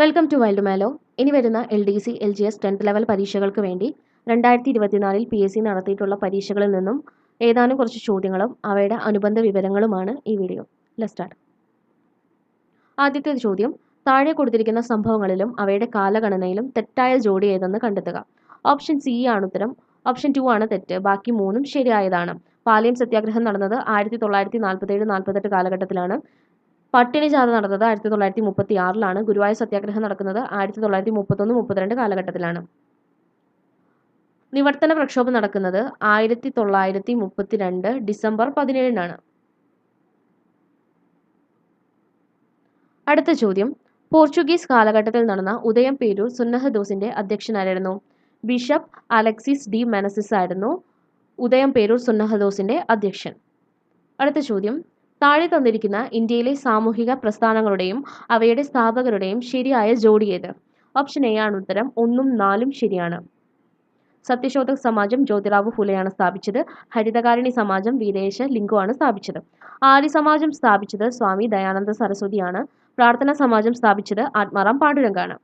Welcome to wild mallow ഇനി വരുന്ന L D C L G S tenth level പരീക്ഷകൾക്ക് വേണ്ടി രണ്ടായിരത്തി ഇരുപത്തിനാലിൽ പി എസ് സി നടത്തിയിട്ടുള്ള പരീക്ഷകളിൽ നിന്നും ഏതാനും കുറച്ച് ചോദ്യങ്ങളും അവയുടെ അനുബന്ധ വിവരങ്ങളുമാണ് ഈ വീഡിയോ ലെസ്റ്റാർട്ട് സ്റ്റാർട്ട് ആദ്യത്തെ ചോദ്യം താഴെ കൊടുത്തിരിക്കുന്ന സംഭവങ്ങളിലും അവയുടെ കാലഗണനയിലും തെറ്റായ ജോഡി ഏതെന്ന് കണ്ടെത്തുക. ഓപ്ഷൻ സി ആണ് ഉത്തരം. ഓപ്ഷൻ ടു ആണ് തെറ്റ്. ബാക്കി മൂന്നും ശരിയായതാണ്. പാലിയം സത്യാഗ്രഹം നടന്നത് ആയിരത്തി തൊള്ളായിരത്തി നാൽപ്പത്തേഴ് നാൽപ്പത്തെട്ട് കാലഘട്ടത്തിലാണ്. പട്ടിണി ജാഥ നടന്നത് ആയിരത്തി തൊള്ളായിരത്തി മുപ്പത്തി ആറിലാണ് ഗുരുവായൂർ സത്യാഗ്രഹം നടക്കുന്നത് ആയിരത്തി തൊള്ളായിരത്തി മുപ്പത്തൊന്ന് മുപ്പത്തിരണ്ട് കാലഘട്ടത്തിലാണ്. നിവർത്തന പ്രക്ഷോഭം നടക്കുന്നത് ആയിരത്തി തൊള്ളായിരത്തി മുപ്പത്തിരണ്ട് ഡിസംബർ പതിനേഴിനാണ്. അടുത്ത ചോദ്യം. പോർച്ചുഗീസ് കാലഘട്ടത്തിൽ നടന്ന ഉദയം പേരൂർ സുന്നഹദോസിന്റെ അധ്യക്ഷനായിരുന്നു ബിഷപ്പ് അലക്സിസ് ഡി മെനസിസ് ആയിരുന്നു ഉദയം പേരൂർ സുന്നഹദോസിന്റെ അധ്യക്ഷൻ. അടുത്ത ചോദ്യം. താഴെ തന്നിരിക്കുന്ന ഇന്ത്യയിലെ സാമൂഹിക പ്രസ്ഥാനങ്ങളുടെയും അവയുടെ സ്ഥാപകരുടെയും ശരിയായ ജോഡി ഏത്? ഓപ്ഷൻ എ ആണ് ഉത്തരം. ഒന്നും നാലും ശരിയാണ്. സത്യശോധക് സമാജം ജ്യോതിറാവു ഫുലെയാണ് സ്ഥാപിച്ചത്. ഹരിതകാരിണി സമാജം വീരേശ ലിംഗുവാണ് സ്ഥാപിച്ചത്. ആര്യ സമാജം സ്ഥാപിച്ചത് സ്വാമി ദയാനന്ദ സരസ്വതിയാണ്. പ്രാർത്ഥന സമാജം സ്ഥാപിച്ചത് ആത്മാറാം പാണ്ഡുരംഗാണ്.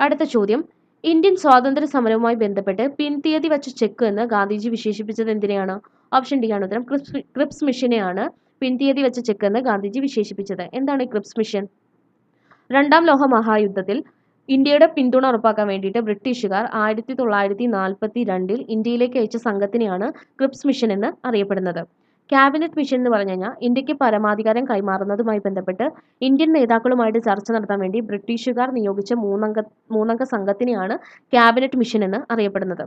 അടുത്ത ചോദ്യം. ഇന്ത്യൻ സ്വാതന്ത്ര്യ സമരവുമായി ബന്ധപ്പെട്ട് പിൻതീയതി വച്ച ചെക്ക് എന്ന് ഗാന്ധിജി വിശേഷിപ്പിച്ചത് എന്തിനെയാണ്? ഓപ്ഷൻ ഡി ആണ് ഉത്തരം. ക്രിപ്സ് ക്രിപ്സ് മിഷനെയാണ് പിൻതീയതി വെച്ച ചെക്ക് എന്ന് ഗാന്ധിജി വിശേഷിപ്പിച്ചത്. എന്താണ് ക്രിപ്സ് മിഷൻ രണ്ടാം ലോക മഹായുദ്ധത്തിൽ ഇന്ത്യയുടെ പിന്തുണ ഉറപ്പാക്കാൻ വേണ്ടിയിട്ട് ബ്രിട്ടീഷുകാർ ആയിരത്തി തൊള്ളായിരത്തി നാൽപ്പത്തി രണ്ടിൽ ഇന്ത്യയിലേക്ക് അയച്ച സംഘത്തിനെയാണ് ക്രിപ്സ് മിഷൻ എന്ന് അറിയപ്പെടുന്നത്. ക്യാബിനറ്റ് മിഷൻ എന്ന് പറഞ്ഞു കഴിഞ്ഞാൽ ഇന്ത്യയ്ക്ക് പരമാധികാരം കൈമാറുന്നതുമായി ബന്ധപ്പെട്ട് ഇന്ത്യൻ നേതാക്കളുമായിട്ട് ചർച്ച നടത്താൻ വേണ്ടി ബ്രിട്ടീഷുകാർ നിയോഗിച്ച മൂന്നംഗ മൂന്നംഗ സംഘത്തിനെയാണ് ക്യാബിനറ്റ് മിഷൻ എന്ന് അറിയപ്പെടുന്നത്.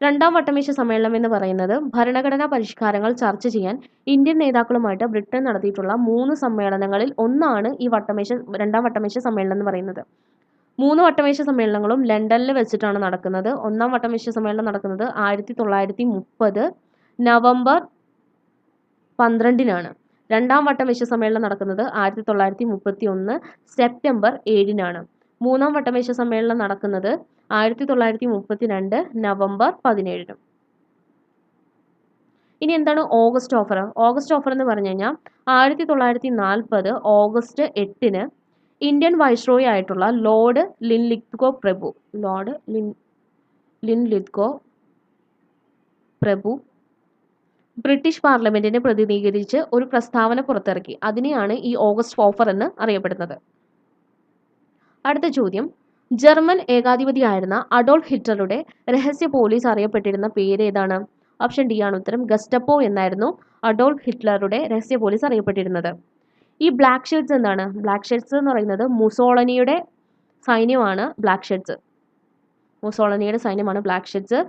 രണ്ടാം വട്ടമേശ സമ്മേളനം എന്ന് പറയുന്നത് ഭരണഘടനാ പരിഷ്കാരങ്ങൾ ചർച്ച ചെയ്യാൻ ഇന്ത്യൻ നേതാക്കളുമായിട്ട് ബ്രിട്ടൻ നടത്തിയിട്ടുള്ള മൂന്ന് സമ്മേളനങ്ങളിൽ ഒന്നാണ് ഈ വട്ടമേശ രണ്ടാം വട്ടമേശ സമ്മേളനം എന്ന് പറയുന്നത്. മൂന്ന് വട്ടമേശ സമ്മേളനങ്ങളും ലണ്ടനിൽ വെച്ചിട്ടാണ് നടക്കുന്നത്. ഒന്നാം വട്ടമേശ സമ്മേളനം നടക്കുന്നത് ആയിരത്തി തൊള്ളായിരത്തി മുപ്പത് നവംബർ പന്ത്രണ്ടിനാണ്. രണ്ടാം വട്ടമേശ സമ്മേളനം നടക്കുന്നത് ആയിരത്തി തൊള്ളായിരത്തി മുപ്പത്തി ഒന്ന് സെപ്റ്റംബർ ഏഴിനാണ്. മൂന്നാം വട്ടമേശ സമ്മേളനം നടക്കുന്നത് ആയിരത്തി തൊള്ളായിരത്തി മുപ്പത്തി രണ്ട് നവംബർ പതിനേഴിനും. ഇനി എന്താണ് ഓഗസ്റ്റ് ഓഫർ? ഓഗസ്റ്റ് ഓഫർ എന്ന് പറഞ്ഞു കഴിഞ്ഞാൽ ആയിരത്തി തൊള്ളായിരത്തി നാൽപ്പത് ഓഗസ്റ്റ് എട്ടിന് ഇന്ത്യൻ വൈസ്രോയി ആയിട്ടുള്ള ലോർഡ് ലിൻ ലിത്കോ പ്രഭു ലോർഡ് ലിൻ ലിൻ ലിത്കോ പ്രഭു ബ്രിട്ടീഷ് പാർലമെന്റിനെ പ്രതിനിധീകരിച്ച് ഒരു പ്രസ്താവന പുറത്തിറക്കി. അതിനെയാണ് ഈ ഓഗസ്റ്റ് ഓഫർ എന്ന് അറിയപ്പെടുന്നത്. അടുത്ത ചോദ്യം. ജർമ്മൻ ഏകാധിപതിയായിരുന്ന അഡോൾഫ് ഹിറ്റ്ലറുടെ രഹസ്യ പോലീസ് അറിയപ്പെട്ടിരുന്ന പേര് ഏതാണ്? ഓപ്ഷൻ ഡി ആണ് ഉത്തരം ഗസ്റ്റപ്പോ എന്നായിരുന്നു അഡോൾഫ് ഹിറ്റ്ലറുടെ രഹസ്യ പോലീസ് അറിയപ്പെട്ടിരുന്നത്. ഈ ബ്ലാക്ക് ഷെഡ്സ് എന്താണ്? ബ്ലാക്ക് ഷെഡ്സ് എന്ന് പറയുന്നത് മുസോളനിയുടെ സൈന്യമാണ് ബ്ലാക്ക് ഷെഡ്സ്. മുസോളനിയുടെ സൈന്യമാണ് ബ്ലാക്ക് ഷെഡ്സ്.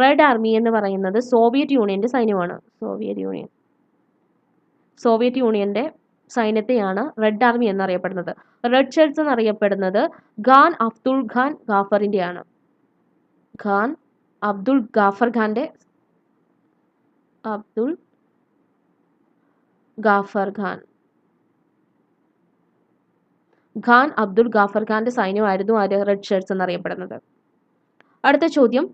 റെഡ് ആർമി എന്ന് പറയുന്നത് സോവിയറ്റ് യൂണിയന്റെ സൈന്യമാണ്. Soviet Union. സോവിയറ്റ് യൂണിയന്റെ സൈന്യത്തെയാണ് റെഡ് ആർമി എന്നറിയപ്പെടുന്നത്. റെഡ് ഷെഡ്സ് എന്നറിയപ്പെടുന്നത് ഖാൻ അബ്ദുൾ ഖാൻ ഗാഫറിന്റെയാണ് ഖാൻ അബ്ദുൾ ഗാഫർ ഖാന്റെ അബ്ദുൾ ഗാഫർ ഖാൻ ഖാൻ അബ്ദുൾ ഗാഫർ ഖാന്റെ സൈന്യമായിരുന്നു ആര്? റെഡ് ഷെഡ്സ് എന്നറിയപ്പെടുന്നത്. അടുത്ത ചോദ്യം.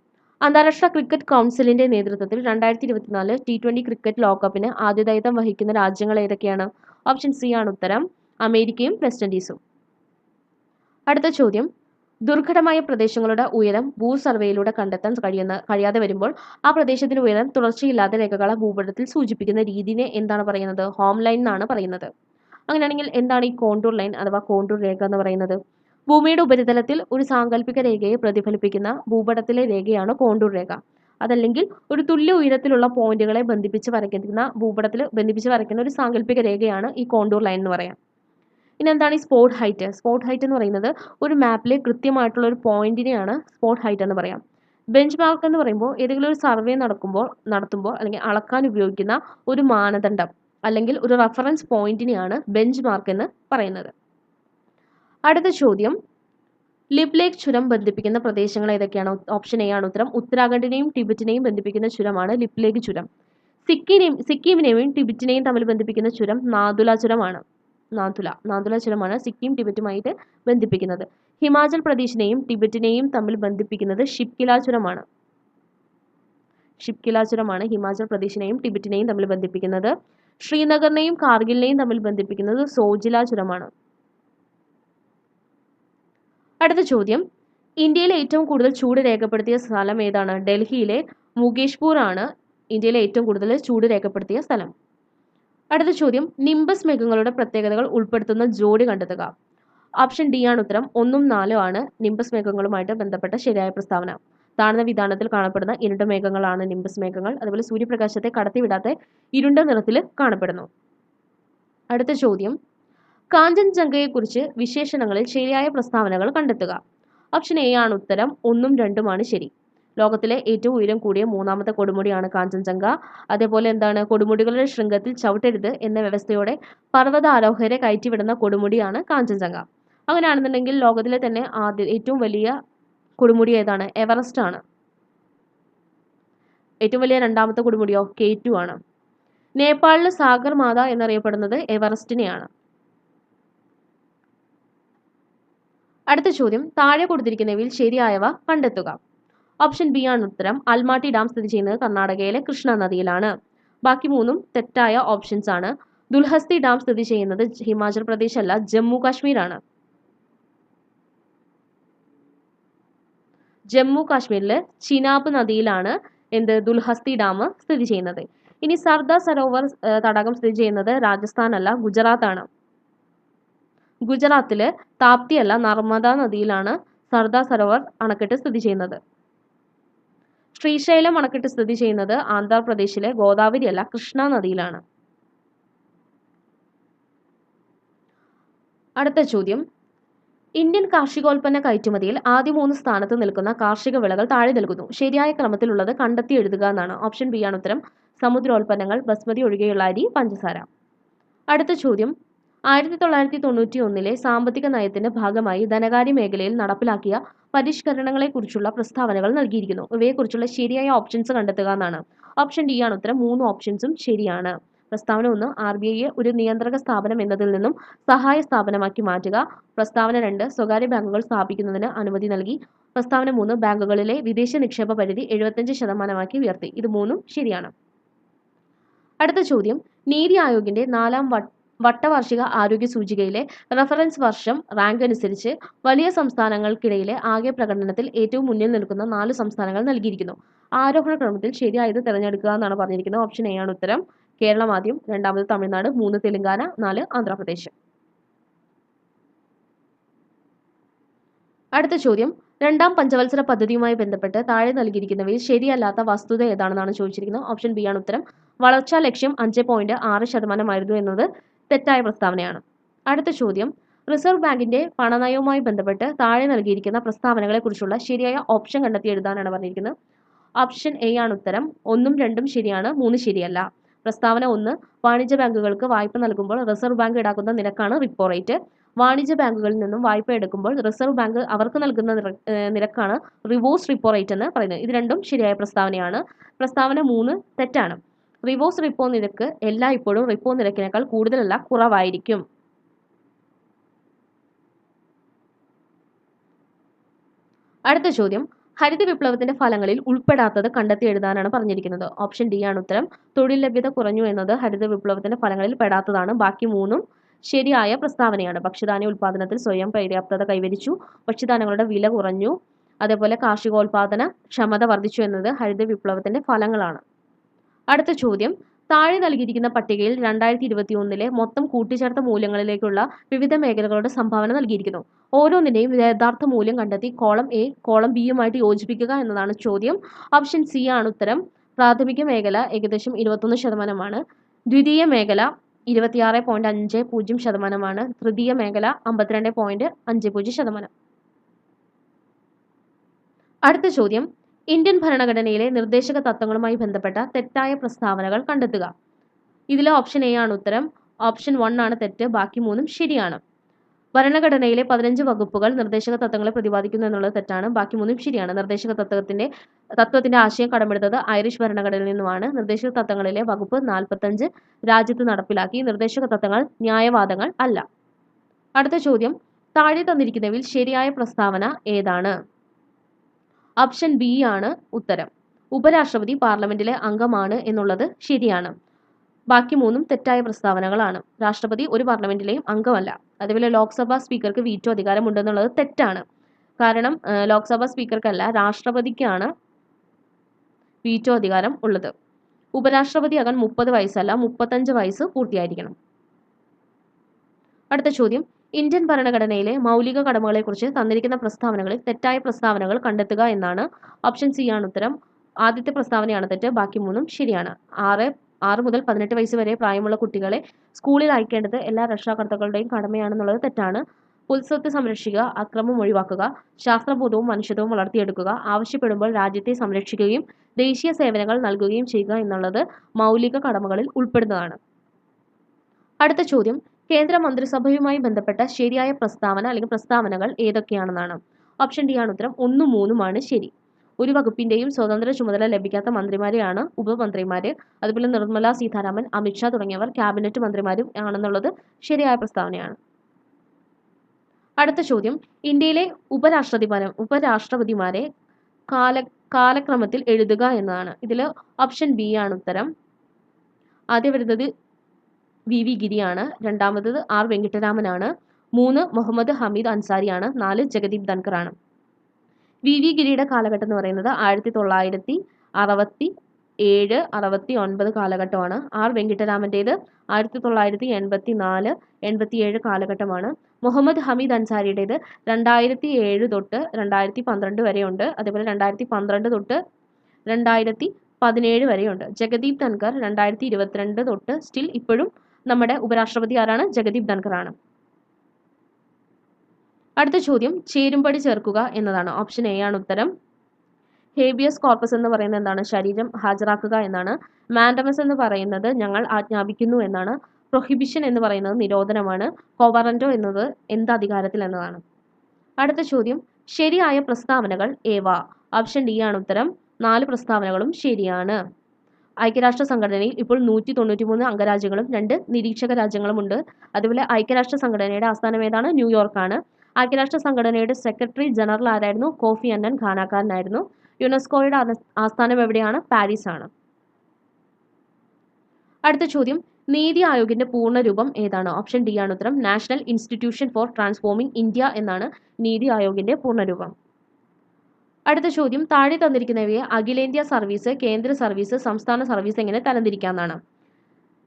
അന്താരാഷ്ട്ര ക്രിക്കറ്റ് കൗൺസിലിന്റെ നേതൃത്വത്തിൽ രണ്ടായിരത്തി ഇരുപത്തിനാല് ടി ട്വന്റി ക്രിക്കറ്റ് ലോകകപ്പിന് ആതിഥേയത്വം വഹിക്കുന്ന രാജ്യങ്ങൾ ഏതൊക്കെയാണ്? ഓപ്ഷൻ സി ആണ് ഉത്തരം. അമേരിക്കയും വെസ്റ്റ് ഇൻഡീസും അടുത്ത ചോദ്യം. ദുർഘടമായ പ്രദേശങ്ങളുടെ ഉയരം ഭൂ സർവേയിലൂടെ കണ്ടെത്താൻ കഴിയുന്ന കഴിയാതെ വരുമ്പോൾ ആ പ്രദേശത്തിന്റെ ഉയരം തുടർച്ചയില്ലാത്ത രേഖകളെ ഭൂപടത്തിൽ സൂചിപ്പിക്കുന്ന രീതിനെ എന്താണ് പറയുന്നത്? ഹോം ലൈൻ എന്നാണ് പറയുന്നത്. അങ്ങനെയാണെങ്കിൽ എന്താണ് ഈ കോണ്ടൂർ ലൈൻ അഥവാ കോണ്ടൂർ രേഖ എന്ന് പറയുന്നത്? ഭൂമിയുടെ ഉപരിതലത്തിൽ ഒരു സാങ്കല്പിക രേഖയെ പ്രതിഫലിപ്പിക്കുന്ന ഭൂപടത്തിലെ രേഖയാണ് കോണ്ടൂർ രേഖ. അതല്ലെങ്കിൽ ഒരു തുല്യ ഉയരത്തിലുള്ള പോയിന്റുകളെ ബന്ധിപ്പിച്ച് വരയ്ക്കുന്ന ഭൂപടത്തിൽ ബന്ധിപ്പിച്ച് വരയ്ക്കുന്ന ഒരു സാങ്കല്പിക രേഖയാണ് ഈ കോണ്ടൂർ ലൈൻ എന്ന് പറയാം. ഇനി എന്താണ് ഈ സ്പോട്ട് ഹൈറ്റ്? സ്പോട്ട് ഹൈറ്റ് എന്ന് പറയുന്നത് ഒരു മാപ്പിലെ കൃത്യമായിട്ടുള്ള ഒരു പോയിന്റിനെയാണ് സ്പോട്ട് ഹൈറ്റ് എന്ന് പറയാം. ബെഞ്ച് മാർക്ക് എന്ന് പറയുമ്പോൾ ഏതെങ്കിലും ഒരു സർവേ നടക്കുമ്പോൾ നടത്തുമ്പോൾ അല്ലെങ്കിൽ അളക്കാൻ ഉപയോഗിക്കുന്ന ഒരു മാനദണ്ഡം അല്ലെങ്കിൽ ഒരു റഫറൻസ് പോയിന്റിനെയാണ് ബെഞ്ച് മാർക്ക് എന്ന് പറയുന്നത്. അടുത്ത ചോദ്യം. ലിബ് ലേക്ക് ചുരം ബന്ധിപ്പിക്കുന്ന പ്രദേശങ്ങൾ ഏതൊക്കെയാണ്? ഓപ്ഷൻ എ ആണ് ഉത്തരം. ഉത്തരാഖണ്ഡിനെയും ടിബറ്റിനെയും ബന്ധിപ്പിക്കുന്ന ചുരമാണ് ലിപ്ലേക് ചുരം. സിക്കിനെയും സിക്കിമിനെയും ടിബറ്റിനെയും തമ്മിൽ ബന്ധിപ്പിക്കുന്ന ചുരം നാതുല ചുരമാണ്. നാദുല നാതുല ചുരമാണ് സിക്കിം ടിബറ്റുമായിട്ട് ബന്ധിപ്പിക്കുന്നത്. ഹിമാചൽ പ്രദേശിനെയും ടിബറ്റിനെയും തമ്മിൽ ബന്ധിപ്പിക്കുന്നത് ഷിപ്കില ചുരമാണ്. ഷിപ്കില ചുരമാണ് ഹിമാചൽ പ്രദേശിനെയും ടിബറ്റിനെയും തമ്മിൽ ബന്ധിപ്പിക്കുന്നത്. ശ്രീനഗറിനെയും കാർഗിലിനെയും തമ്മിൽ ബന്ധിപ്പിക്കുന്നത് സോജില ചുരമാണ്. അടുത്ത ചോദ്യം. ഇന്ത്യയിലെ ഏറ്റവും കൂടുതൽ ചൂട് രേഖപ്പെടുത്തിയ സ്ഥലം ഏതാണ്? ഡൽഹിയിലെ മുകേഷ്പൂർ ആണ് ഇന്ത്യയിലെ ഏറ്റവും കൂടുതൽ ചൂട് രേഖപ്പെടുത്തിയ സ്ഥലം. അടുത്ത ചോദ്യം. നിംബസ് മേഘങ്ങളുടെ പ്രത്യേകതകൾ ഉൾപ്പെടുത്തുന്ന ജോഡി കണ്ടെത്തുക. ഓപ്ഷൻ ഡി ആണ് ഉത്തരം. ഒന്നും നാലും ആണ് നിംബസ് മേഘങ്ങളുമായിട്ട് ബന്ധപ്പെട്ട ശരിയായ പ്രസ്താവന. താഴ്ന്ന വിധാനത്തിൽ കാണപ്പെടുന്ന ഇരുണ്ട മേഘങ്ങളാണ് നിംബസ് മേഘങ്ങൾ. അതുപോലെ സൂര്യപ്രകാശത്തെ കടത്തിവിടാത്ത ഇരുണ്ട നിറത്തിൽ കാണപ്പെടുന്നു. അടുത്ത ചോദ്യം. കാഞ്ചൻജംഗയെക്കുറിച്ച് വിശേഷണങ്ങളിൽ ശരിയായ പ്രസ്താവനകൾ കണ്ടെത്തുക. ഓപ്ഷൻ എ ആണ് ഉത്തരം ഒന്നും രണ്ടുമാണ് ശരി. ലോകത്തിലെ ഏറ്റവും ഉയരം കൂടിയ മൂന്നാമത്തെ കൊടുമുടിയാണ് കാഞ്ചൻജംഗ. അതേപോലെ എന്താണ്? കൊടുമുടികളുടെ ശൃംഗത്തിൽ ചവിട്ടരുത് എന്ന വ്യവസ്ഥയോടെ പർവതാരോഹരെ കയറ്റിവിടുന്ന കൊടുമുടിയാണ് കാഞ്ചൻജംഗ. അങ്ങനെയാണെന്നുണ്ടെങ്കിൽ ലോകത്തിലെ തന്നെ ആദ്യ ഏറ്റവും വലിയ കൊടുമുടി ഏതാണ്? എവറസ്റ്റ് ആണ്. ഏറ്റവും വലിയ രണ്ടാമത്തെ കൊടുമുടിയോ? കെ ടു ആണ്. നേപ്പാളിലെ സാഗർ മാത എന്നറിയപ്പെടുന്നത് എവറസ്റ്റിനെയാണ്. അടുത്ത ചോദ്യം താഴെ കൊടുത്തിരിക്കുന്നവയിൽ ശരിയായവ കണ്ടെത്തുക. ഓപ്ഷൻ ബി ആണ് ഉത്തരം. അൽമാട്ടി ഡാം സ്ഥിതി ചെയ്യുന്നത് കർണാടകയിലെ കൃഷ്ണ നദിയിലാണ്. ബാക്കി മൂന്നും തെറ്റായ ഓപ്ഷൻസ് ആണ്. ദുൽഹസ്തി ഡാം സ്ഥിതി ചെയ്യുന്നത് ഹിമാചൽ പ്രദേശ് അല്ല ജമ്മു കാശ്മീരാണ്. ജമ്മു കാശ്മീരിലെ ചിനാബ് നദിയിലാണ് എന്ത് ദുൽഹസ്തി ഡാം സ്ഥിതി ചെയ്യുന്നത്. ഇനി സർദാർ സരോവർ തടാകം സ്ഥിതി ചെയ്യുന്നത് രാജസ്ഥാൻ അല്ല ഗുജറാത്ത് ആണ് ഗുജറാത്തിൽ താപ്തിയല്ല നർമ്മദ നദിയിലാണ് സർദാർ സരോവർ അണക്കെട്ട് സ്ഥിതി ചെയ്യുന്നത്. ശ്രീശൈലം അണക്കെട്ട് സ്ഥിതി ചെയ്യുന്നത് ആന്ധ്രാപ്രദേശിലെ ഗോദാവരി അല്ല കൃഷ്ണ നദിയിലാണ്. അടുത്ത ചോദ്യം. ഇന്ത്യൻ കാർഷികോൽപ്പന്ന കയറ്റുമതിയിൽ ആദ്യ മൂന്ന് സ്ഥാനത്ത് നിൽക്കുന്ന കാർഷിക വിളകൾ താഴെ നൽകുന്നു. ശരിയായ ക്രമത്തിലുള്ളത് കണ്ടെത്തി എഴുതുക എന്നാണ്. ഓപ്ഷൻ ബി ആണ് ഉത്തരം. സമുദ്രോൽപ്പന്നങ്ങൾ ബസ്മതി ഒഴികെയുള്ള അരി പഞ്ചസാര. അടുത്ത ചോദ്യം. ആയിരത്തി തൊള്ളായിരത്തി തൊണ്ണൂറ്റി ഒന്നിലെ സാമ്പത്തിക നയത്തിന്റെ ഭാഗമായി ധനകാര്യ മേഖലയിൽ നടപ്പിലാക്കിയ പരിഷ്കരണങ്ങളെക്കുറിച്ചുള്ള പ്രസ്താവനകൾ നൽകിയിരിക്കുന്നു. ഇവയെക്കുറിച്ചുള്ള ശരിയായ ഓപ്ഷൻസ് കണ്ടെത്തുക എന്നാണ്. ഓപ്ഷൻ ഡി ആണ് ഉത്തരം. മൂന്ന് ഓപ്ഷൻസും ശരിയാണ്. പ്രസ്താവന ഒന്ന് ആർ ബി ഐയെ ഒരു നിയന്ത്രക സ്ഥാപനം എന്നതിൽ നിന്നും സഹായ സ്ഥാപനമാക്കി മാറ്റുക. പ്രസ്താവന രണ്ട് സ്വകാര്യ ബാങ്കുകൾ സ്ഥാപിക്കുന്നതിന് അനുമതി നൽകി. പ്രസ്താവന മൂന്ന് ബാങ്കുകളിലെ വിദേശ നിക്ഷേപ പരിധി എഴുപത്തഞ്ച് ശതമാനമാക്കി ഉയർത്തി. ഇത് മൂന്നും ശരിയാണ്. അടുത്ത ചോദ്യം. നീതി ആയോഗിന്റെ നാലാം വട്ട വട്ടവാർഷിക ആരോഗ്യ സൂചികയിലെ റഫറൻസ് വർഷം റാങ്ക് അനുസരിച്ച് വലിയ സംസ്ഥാനങ്ങൾക്കിടയിലെ ആകെ പ്രകടനത്തിൽ ഏറ്റവും മുന്നിൽ നിൽക്കുന്ന നാല് സംസ്ഥാനങ്ങൾ നൽകിയിരിക്കുന്നു. ആരോഹണ ക്രമത്തിൽ ശരിയായത് തിരഞ്ഞെടുക്കുക എന്നാണ് പറഞ്ഞിരിക്കുന്നത്. ഓപ്ഷൻ എ ആണ് ഉത്തരം. കേരളം ആദ്യം രണ്ടാമത് തമിഴ്നാട് മൂന്ന് തെലങ്കാന നാല് ആന്ധ്രാപ്രദേശ്. അടുത്ത ചോദ്യം. രണ്ടാം പഞ്ചവത്സര പദ്ധതിയുമായി ബന്ധപ്പെട്ട് താഴെ നൽകിയിരിക്കുന്നവയിൽ ശരിയല്ലാത്ത വസ്തുത ഏതാണെന്നാണ് ചോദിച്ചിരിക്കുന്നത്. ഓപ്ഷൻ ബി ആണ് ഉത്തരം. വളർച്ചാ ലക്ഷ്യം അഞ്ച് പോയിന്റ് ആറ് ശതമാനമായിരുന്നു എന്നത് തെറ്റായ പ്രസ്താവനയാണ്. അടുത്ത ചോദ്യം. റിസർവ് ബാങ്കിന്റെ പണനയവുമായി ബന്ധപ്പെട്ട് താഴെ നൽകിയിരിക്കുന്ന പ്രസ്താവനകളെക്കുറിച്ചുള്ള ശരിയായ ഓപ്ഷൻ കണ്ടെത്തി എഴുതാനാണ് പറഞ്ഞിരിക്കുന്നത്. ഓപ്ഷൻ എ ആണ് ഉത്തരം. ഒന്നും രണ്ടും ശരിയാണ്. മൂന്ന് ശരിയല്ല. പ്രസ്താവന ഒന്ന് വാണിജ്യ ബാങ്കുകൾക്ക് വായ്പ നൽകുമ്പോൾ റിസർവ് ബാങ്ക് ഈടാക്കുന്ന നിരക്കാണ് റിപ്പോ റേറ്റ് വാണിജ്യ ബാങ്കുകളിൽ നിന്നും വായ്പ എടുക്കുമ്പോൾ റിസർവ് ബാങ്ക് അവർക്ക് നൽകുന്ന നിരക്കാണ് റിവേഴ്സ് റിപ്പോ റേറ്റ് എന്ന് പറയുന്നത്. ഇത് രണ്ടും ശരിയായ പ്രസ്താവനയാണ്. പ്രസ്താവന മൂന്ന് തെറ്റാണ്. റിവേഴ്സ് റിപ്പോ നിരക്ക് എല്ലായ്പ്പോഴും റിപ്പോ നിരക്കിനേക്കാൾ കൂടുതലല്ല കുറവായിരിക്കും. അടുത്ത ചോദ്യം. ഹരിത വിപ്ലവത്തിന്റെ ഫലങ്ങളിൽ ഉൾപ്പെടാത്തത് കണ്ടെത്തി എഴുതാനാണ് പറഞ്ഞിരിക്കുന്നത്. ഓപ്ഷൻ ഡി ആണ് ഉത്തരം. തൊഴിൽ ലഭ്യത കുറഞ്ഞു എന്നത് ഹരിത വിപ്ലവത്തിന്റെ ഫലങ്ങളിൽ പെടാത്തതാണ്. ബാക്കി മൂന്നും ശരിയായ പ്രസ്താവനയാണ്. ഭക്ഷ്യധാന്യ ഉൽപാദനത്തിൽ സ്വയം പര്യാപ്തത കൈവരിച്ചു. ഭക്ഷ്യധാന്യങ്ങളുടെ വില കുറഞ്ഞു. അതേപോലെ കാർഷികോൽപാദന ക്ഷമത വർദ്ധിച്ചു എന്നത് ഹരിത വിപ്ലവത്തിന്റെ ഫലങ്ങളാണ്. അടുത്ത ചോദ്യം. താഴെ നൽകിയിരിക്കുന്ന പട്ടികയിൽ രണ്ടായിരത്തി ഇരുപത്തി ഒന്നിലെ മൊത്തം കൂട്ടിച്ചേർത്ത മൂല്യങ്ങളിലേക്കുള്ള വിവിധ മേഖലകളുടെ സംഭാവന നൽകിയിരിക്കുന്നു. ഓരോന്നിന്റെയും യഥാർത്ഥ മൂല്യം കണ്ടെത്തി കോളം എ കോളം ബിയുമായിട്ട് യോജിപ്പിക്കുക എന്നതാണ് ചോദ്യം. ഓപ്ഷൻ സി ആണ് ഉത്തരം. പ്രാഥമിക മേഖല ഏകദേശം ഇരുപത്തൊന്ന് ശതമാനമാണ്. ദ്വിതീയ മേഖല ഇരുപത്തിയാറ് പോയിന്റ് അഞ്ച് പൂജ്യം ശതമാനമാണ്. തൃതീയ മേഖല അമ്പത്തിരണ്ട് പോയിന്റ് അഞ്ച് പൂജ്യം ശതമാനം. അടുത്ത ചോദ്യം. ഇന്ത്യൻ ഭരണഘടനയിലെ നിർദ്ദേശക തത്വങ്ങളുമായി ബന്ധപ്പെട്ട തെറ്റായ പ്രസ്താവനകൾ കണ്ടെത്തുക. ഇതിലെ ഓപ്ഷൻ എ ആണ് ഉത്തരം. ഓപ്ഷൻ വൺ ആണ് തെറ്റ്. ബാക്കി മൂന്നും ശരിയാണ്. ഭരണഘടനയിലെ പതിനഞ്ച് വകുപ്പുകൾ നിർദ്ദേശക തത്വങ്ങളെ പ്രതിപാദിക്കുന്നു എന്നുള്ളത് തെറ്റാണ്. ബാക്കി മൂന്നും ശരിയാണ്. നിർദ്ദേശക തത്വത്തിന്റെ തത്വത്തിന്റെ ആശയം കടമെടുത്തത് ഐറിഷ് ഭരണഘടനയിൽ നിന്നുമാണ്. നിർദ്ദേശക തത്വങ്ങളിലെ വകുപ്പ് നാൽപ്പത്തഞ്ച് രാജ്യത്ത് നടപ്പിലാക്കി നിർദ്ദേശക തത്വങ്ങൾ ന്യായവാദങ്ങൾ അല്ല. അടുത്ത ചോദ്യം. താഴെ തന്നിരിക്കുന്നവയിൽ ശരിയായ പ്രസ്താവന ഏതാണ്? ഓപ്ഷൻ ബി ആണ് ഉത്തരം. ഉപരാഷ്ട്രപതി പാർലമെന്റിലെ അംഗമാണ് എന്നുള്ളത് ശരിയാണ്. ബാക്കി മൂന്നും തെറ്റായ പ്രസ്താവനകളാണ്. രാഷ്ട്രപതി ഒരു പാർലമെന്റിലെയും അംഗമല്ല. അതേപോലെ ലോക്സഭാ സ്പീക്കർക്ക് വീറ്റോ അധികാരമുണ്ടെന്നുള്ളത് തെറ്റാണ്. കാരണം ലോക്സഭാ സ്പീക്കർക്കല്ല രാഷ്ട്രപതിക്കാണ് വീറ്റോ അധികാരം ഉള്ളത്. ഉപരാഷ്ട്രപതി ഉപരാഷ്ട്രപതിയാകാൻ മുപ്പത് വയസ്സല്ല മുപ്പത്തഞ്ച് വയസ്സ് പൂർത്തിയായിരിക്കണം. അടുത്ത ചോദ്യം. ഇന്ത്യൻ ഭരണഘടനയിലെ മൗലിക കടമകളെക്കുറിച്ച് തന്നിരിക്കുന്ന പ്രസ്താവനകളിൽ തെറ്റായ പ്രസ്താവനകൾ കണ്ടെത്തുക എന്നാണ് ഓപ്ഷൻ സി ആണ് ഉത്തരം. ആദ്യത്തെ പ്രസ്താവനയാണ് തെറ്റ് ബാക്കി മൂന്നും ശരിയാണ്. ആറ് ആറ് മുതൽ പതിനെട്ട് വയസ്സ് വരെ പ്രായമുള്ള കുട്ടികളെ സ്കൂളിൽ അയക്കേണ്ടത് എല്ലാ രക്ഷാകർത്താക്കളുടെയും കടമയാണെന്നുള്ളത് തെറ്റാണ്. പൊതുസ്വത്ത് സംരക്ഷിക്കുക അക്രമം ഒഴിവാക്കുക ശാസ്ത്രബോധവും മനുഷ്യത്വവും വളർത്തിയെടുക്കുക ആവശ്യപ്പെടുമ്പോൾ രാജ്യത്തെ സംരക്ഷിക്കുകയും ദേശീയ സേവനങ്ങൾ നൽകുകയും ചെയ്യുക എന്നുള്ളത് മൗലിക കടമകളിൽ ഉൾപ്പെടുന്നതാണ്. അടുത്ത ചോദ്യം കേന്ദ്ര മന്ത്രിസഭയുമായി ബന്ധപ്പെട്ട ശരിയായ പ്രസ്താവന അല്ലെങ്കിൽ പ്രസ്താവനകൾ ഏതൊക്കെയാണെന്നാണ്? ഓപ്ഷൻ ഡി ആണ് ഉത്തരം. ഒന്നും മൂന്നുമാണ് ശരി. ഒരു വകുപ്പിന്റെയും സ്വതന്ത്ര ചുമതല ലഭിക്കാത്ത മന്ത്രിമാരെയാണ് ഉപമന്ത്രിമാര്. അതുപോലെ നിർമ്മല സീതാരാമൻ അമിത്ഷാ തുടങ്ങിയവർ ക്യാബിനറ്റ് മന്ത്രിമാരും ആണെന്നുള്ളത് ശരിയായ പ്രസ്താവനയാണ്. അടുത്ത ചോദ്യം. ഇന്ത്യയിലെ ഉപരാഷ്ട്രപതിമാരെ ഉപരാഷ്ട്രപതിമാരെ കാല കാലക്രമത്തിൽ എഴുതുക എന്നതാണ്. ഇതിൽ ഓപ്ഷൻ ബി ആണ് ഉത്തരം. ആദ്യം വരുന്നത് വി വി ഗിരിയാണ് രണ്ടാമത്തത് ആർ വെങ്കിട്ടരാമനാണ് മൂന്ന് മുഹമ്മദ് ഹമീദ് അൻസാരിയാണ് നാല് ജഗദീപ് ധൻകറാണ് വി വി ഗിരിയുടെ കാലഘട്ടം എന്ന് പറയുന്നത് ആയിരത്തി തൊള്ളായിരത്തി അറുപത്തി ഏഴ് അറുപത്തി ഒൻപത് കാലഘട്ടമാണ്. ആർ വെങ്കിട്ടരാമന്റേത് ആയിരത്തി തൊള്ളായിരത്തി എൺപത്തി നാല് എൺപത്തിയേഴ് കാലഘട്ടമാണ്. മുഹമ്മദ് ഹമീദ് അൻസാരിയുടേത് രണ്ടായിരത്തി ഏഴ് തൊട്ട് രണ്ടായിരത്തി പന്ത്രണ്ട് വരെയുണ്ട്. അതേപോലെ രണ്ടായിരത്തി പന്ത്രണ്ട് തൊട്ട് രണ്ടായിരത്തി പതിനേഴ് വരെയുണ്ട്. ജഗദീപ് ധൻകർ രണ്ടായിരത്തി ഇരുപത്തിരണ്ട് തൊട്ട് സ്റ്റിൽ ഇപ്പോഴും നമ്മുടെ ഉപരാഷ്ട്രപതി ആരാണ്? ജഗദീപ് ധൻകർ ആണ് അടുത്ത ചോദ്യം ചേരുംപടി ചേർക്കുക എന്നതാണ്. ഓപ്ഷൻ എ ആണ് ഉത്തരം. ഹേബിയസ് കോർപ്പസ് എന്ന് പറയുന്നത് എന്താണ്? ശരീരം ഹാജരാക്കുക എന്നാണ്. മാൻഡമസ് എന്ന് പറയുന്നത് ഞങ്ങൾ ആജ്ഞാപിക്കുന്നു എന്നാണ്. പ്രൊഹിബിഷൻ എന്ന് പറയുന്നത് നിരോധനമാണ്. കോവറന്റോ എന്നത് എന്ത് അധികാരത്തിൽ എന്നതാണ്. അടുത്ത ചോദ്യം ശരിയായ പ്രസ്താവനകൾ ഏവ? ഓപ്ഷൻ ഡി ആണ് ഉത്തരം. നാല് പ്രസ്താവനകളും ശരിയാണ്. ഐക്യരാഷ്ട്ര സംഘടനയിൽ ഇപ്പോൾ നൂറ്റി തൊണ്ണൂറ്റി മൂന്ന് അംഗരാജ്യങ്ങളും രണ്ട് നിരീക്ഷക രാജ്യങ്ങളുമുണ്ട് അതുപോലെ ഐക്യരാഷ്ട്ര സംഘടനയുടെ ആസ്ഥാനം ഏതാണ്? ന്യൂയോർക്കാണ്. ഐക്യരാഷ്ട്ര സംഘടനയുടെ സെക്രട്ടറി ജനറൽ ആരായിരുന്നു? കോഫി അന്നൻ ഖാനാക്കാരനായിരുന്നു. യുനെസ്കോയുടെ ആസ്ഥാനം എവിടെയാണ്? പാരീസ് ആണ് അടുത്ത ചോദ്യം. നീതി ആയോഗിന്റെ പൂർണ രൂപം ഏതാണ്? ഓപ്ഷൻ ഡി ആണ് ഉത്തരം. National Institution for Transforming India എന്നാണ് നീതി ആയോഗിന്റെ പൂർണരൂപം. അടുത്ത ചോദ്യം താഴെ തന്നിരിക്കുന്നവയെ അഖിലേന്ത്യാ സർവീസ് കേന്ദ്ര സർവീസ് സംസ്ഥാന സർവീസ് എങ്ങനെ തരംതിരിക്കാമെന്നാണ്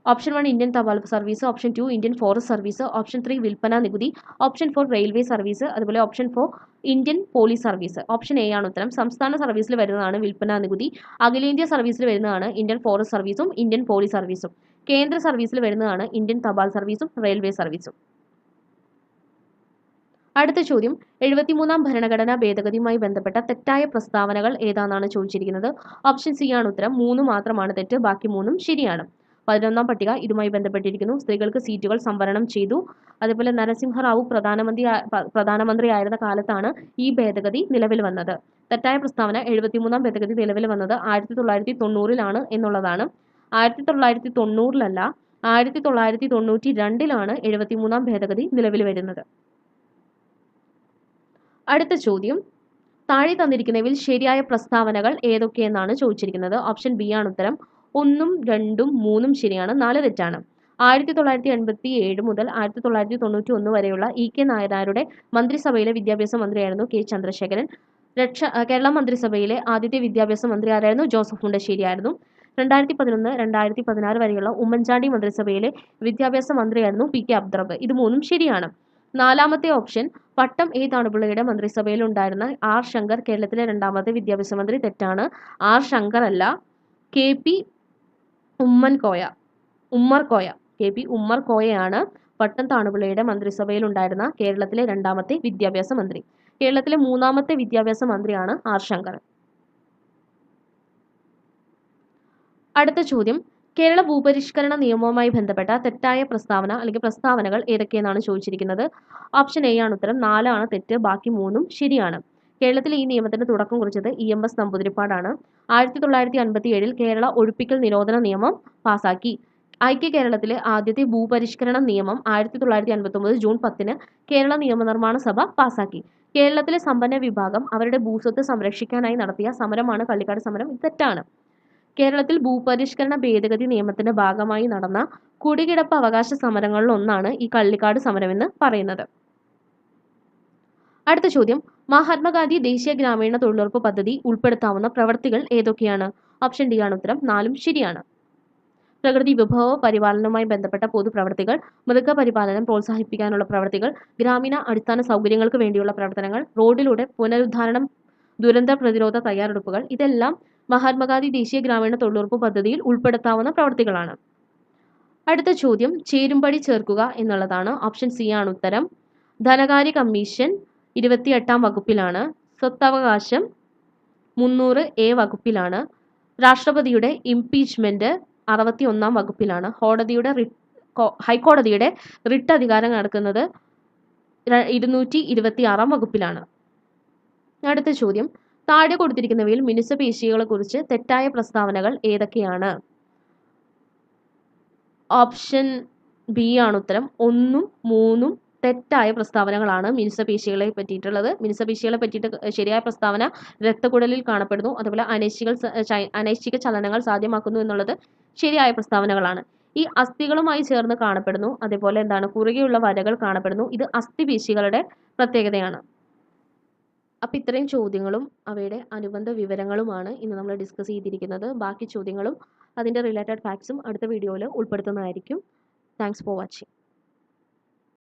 ഓപ്ഷൻ വൺ ഇന്ത്യൻ തപാൽ service option two Indian forest service option three വിൽപ്പന നികുതി ഓപ്ഷൻ ഫോർ റെയിൽവേ സർവീസ് അതുപോലെ option four Indian police service. Option A ആണ് ഉത്തരം. സംസ്ഥാന സർവീസിൽ വരുന്നതാണ് വിൽപ്പന നികുതി. അഖിലേന്ത്യാ സർവീസിൽ വരുന്നതാണ് ഇന്ത്യൻ ഫോറസ്റ്റ് സർവീസും ഇന്ത്യൻ പോലീസ് സർവീസും. കേന്ദ്ര സർവീസിൽ വരുന്നതാണ് ഇന്ത്യൻ തപാൽ സർവീസും റെയിൽവേ സർവീസും. അടുത്ത ചോദ്യം. എഴുപത്തിമൂന്നാം ഭരണഘടനാ ഭേദഗതിയുമായി ബന്ധപ്പെട്ട തെറ്റായ പ്രസ്താവനകൾ ഏതാണെന്നാണ് ചോദിച്ചിരിക്കുന്നത്. ഓപ്ഷൻ സി ആണ് ഉത്തരം. മൂന്ന് മാത്രമാണ് തെറ്റ് ബാക്കി മൂന്നും ശരിയാണ്. പതിനൊന്നാം പട്ടിക ഇതുമായി ബന്ധപ്പെട്ടിരിക്കുന്നു. സ്ത്രീകൾക്ക് സീറ്റുകൾ സംവരണം ചെയ്തു. അതുപോലെ നരസിംഹറാവു പ്രധാനമന്ത്രി പ്രധാനമന്ത്രിയായിരുന്ന കാലത്താണ് ഈ ഭേദഗതി നിലവിൽ വന്നത്. തെറ്റായ പ്രസ്താവന എഴുപത്തിമൂന്നാം ഭേദഗതി നിലവിൽ വന്നത് ആയിരത്തി തൊള്ളായിരത്തി തൊണ്ണൂറിലാണ് എന്നുള്ളതാണ്. ആയിരത്തി തൊള്ളായിരത്തി തൊണ്ണൂറിലല്ല ആയിരത്തി തൊള്ളായിരത്തി തൊണ്ണൂറ്റി രണ്ടിലാണ് എഴുപത്തിമൂന്നാം ഭേദഗതി നിലവിൽ വരുന്നത്. അടുത്ത ചോദ്യം. താഴെ തന്നിരിക്കുന്നവയിൽ ശരിയായ പ്രസ്താവനകൾ ഏതൊക്കെയെന്നാണ് ചോദിച്ചിരിക്കുന്നത്? ഓപ്ഷൻ ബി ആണ് ഉത്തരം. ഒന്നും രണ്ടും മൂന്നും ശരിയാണ് നാല് തെറ്റാണ്. ആയിരത്തി തൊള്ളായിരത്തി എൺപത്തി ഏഴ് മുതൽ ആയിരത്തി തൊള്ളായിരത്തി തൊണ്ണൂറ്റി ഒന്ന് വരെയുള്ള ഇ കെ നായനാരുടെ മന്ത്രിസഭയിലെ വിദ്യാഭ്യാസ മന്ത്രിയായിരുന്നു കെ ചന്ദ്രശേഖരൻ. രക്ഷ കേരള മന്ത്രിസഭയിലെ ആദ്യത്തെ വിദ്യാഭ്യാസ മന്ത്രി ആരായിരുന്നു? ജോസഫ് മുണ്ടശ്ശേരിയായിരുന്നു. രണ്ടായിരത്തി പതിനൊന്ന് രണ്ടായിരത്തി പതിനാറ് വരെയുള്ള ഉമ്മൻചാണ്ടി മന്ത്രിസഭയിലെ വിദ്യാഭ്യാസ മന്ത്രിയായിരുന്നു പി കെ അബ്ദ്രബ് ഇത് മൂന്നും ശരിയാണ്. നാലാമത്തെ ഓപ്ഷൻ പട്ടം എ താണുപിള്ളയുടെ മന്ത്രിസഭയിൽ ഉണ്ടായിരുന്ന ആർ ശങ്കർ കേരളത്തിലെ രണ്ടാമത്തെ വിദ്യാഭ്യാസ മന്ത്രി? തെറ്റാണ്. ആർ ശങ്കർ അല്ല K P Oommen Koya Ummer Koya K P Ummer കോയയാണ് Pattom താണുപിള്ളയുടെ മന്ത്രിസഭയിൽ ഉണ്ടായിരുന്ന കേരളത്തിലെ രണ്ടാമത്തെ വിദ്യാഭ്യാസ മന്ത്രി. കേരളത്തിലെ മൂന്നാമത്തെ വിദ്യാഭ്യാസ മന്ത്രിയാണ് ആർ ശങ്കർ. അടുത്ത ചോദ്യം കേരള ഭൂപരിഷ്കരണ നിയമവുമായി ബന്ധപ്പെട്ട തെറ്റായ പ്രസ്താവന അല്ലെങ്കിൽ പ്രസ്താവനകൾ ഏതൊക്കെയെന്നാണ് ചോദിച്ചിരിക്കുന്നത്? ഓപ്ഷൻ എ ആണ് ഉത്തരം. നാലാണ് തെറ്റ്. ബാക്കി മൂന്നും ശരിയാണ്. കേരളത്തിൽ ഈ നിയമത്തിന് തുടക്കം കുറിച്ചത് ഇ എം എസ് നമ്പൂതിരിപ്പാടാണ്. ആയിരത്തി തൊള്ളായിരത്തി അൻപത്തി ഏഴിൽ കേരള ഒഴിപ്പിക്കൽ നിരോധന നിയമം പാസാക്കി. ഐക്യ കേരളത്തിലെ ആദ്യത്തെ ഭൂപരിഷ്കരണ നിയമം ആയിരത്തി തൊള്ളായിരത്തി അൻപത്തി ജൂൺ പത്തിന് കേരള നിയമനിർമ്മാണ സഭ പാസാക്കി. കേരളത്തിലെ സമ്പന്ന വിഭാഗം അവരുടെ ഭൂസ്വത്ത് സംരക്ഷിക്കാനായി നടത്തിയ സമരമാണ് കള്ളിക്കാട് സമരം. തെറ്റാണ്. കേരളത്തിൽ ഭൂപരിഷ്കരണ ഭേദഗതി നിയമത്തിന്റെ ഭാഗമായി നടന്ന കുടികിടപ്പ് അവകാശ സമരങ്ങളിൽ ഒന്നാണ് ഈ കള്ളിക്കാട് സമരമെന്ന് പറയുന്നത്. അടുത്ത ചോദ്യം. മഹാത്മാഗാന്ധി ദേശീയ ഗ്രാമീണ തൊഴിലുറപ്പ് പദ്ധതി ഉൾപ്പെടുത്താവുന്ന പ്രവൃത്തികൾ ഏതൊക്കെയാണ്? ഓപ്ഷൻ ഡി ആണ് ഉത്തരം. നാലും ശരിയാണ്. പ്രകൃതി വിഭവ പരിപാലനവുമായി ബന്ധപ്പെട്ട പൊതുപ്രവർത്തികൾ മൃഗപരിപാലനം പ്രോത്സാഹിപ്പിക്കാനുള്ള പ്രവർത്തികൾ ഗ്രാമീണ അടിസ്ഥാന സൗകര്യങ്ങൾക്ക് വേണ്ടിയുള്ള പ്രവർത്തനങ്ങൾ റോഡിലൂടെ പുനരുദ്ധാരണം ദുരന്ത പ്രതിരോധ തയ്യാറെടുപ്പുകൾ ഇതെല്ലാം മഹാത്മാഗാന്ധി ദേശീയ ഗ്രാമീണ തൊഴിലുറപ്പ് പദ്ധതിയിൽ ഉൾപ്പെടുത്താവുന്ന പ്രവർത്തികളാണ്. അടുത്ത ചോദ്യം ചേരുംപടി ചേർക്കുക എന്നുള്ളതാണ് ഓപ്ഷൻ സി ആണ് ഉത്തരം. ധനകാര്യ കമ്മീഷൻ ഇരുപത്തിയെട്ടാം വകുപ്പിലാണ്. സ്വത്തവകാശം മുന്നൂറ് എ വകുപ്പിലാണ്. രാഷ്ട്രപതിയുടെ ഇംപീച്ച്മെന്റ് അറുപത്തി ഒന്നാം വകുപ്പിലാണ് കോടതിയുടെ ഹൈക്കോടതിയുടെ റിട്ട് അധികാരം നടക്കുന്നത് ഇരുന്നൂറ്റി ഇരുപത്തി ആറാം വകുപ്പിലാണ്. അടുത്ത ചോദ്യം താഴെ കൊടുത്തിരിക്കുന്നവയിൽ മിനുസപേശികളെ കുറിച്ച് തെറ്റായ പ്രസ്താവനകൾ ഏതൊക്കെയാണ്? ഓപ്ഷൻ ബി ആണ് ഉത്തരം. ഒന്നും മൂന്നും തെറ്റായ പ്രസ്താവനകളാണ് മിനുസപേശികളെ പറ്റിയിട്ടുള്ളത്. മിനുസപേശികളെ പറ്റിയിട്ട് ശരിയായ പ്രസ്താവന രക്തക്കുടലിൽ കാണപ്പെടുന്നു. അതുപോലെ അനൈശ്ചിക അനൈശിക അനൈശ്ചിക ചലനങ്ങൾ സാധ്യമാക്കുന്നു എന്നുള്ളത് ശരിയായ പ്രസ്താവനകളാണ്. ഈ അസ്ഥികളുമായി ചേർന്ന് കാണപ്പെടുന്നു. അതേപോലെ എന്താണ്? കുറുകെയുള്ള വരകൾ കാണപ്പെടുന്നു. ഇത് അസ്ഥിപേശികളുടെ പ്രത്യേകതയാണ്. അപ്പം ഇത്രയും ചോദ്യങ്ങളും അവയുടെ അനുബന്ധ വിവരങ്ങളുമാണ് ഇന്ന് നമ്മൾ ഡിസ്കസ് ചെയ്തിരിക്കുന്നത്. ബാക്കി ചോദ്യങ്ങളും അതിന്റെ റിലേറ്റഡ് ഫാക്ട്സും അടുത്ത വീഡിയോയിൽ ഉൾപ്പെടുത്തുന്നതായിരിക്കും. Thanks for watching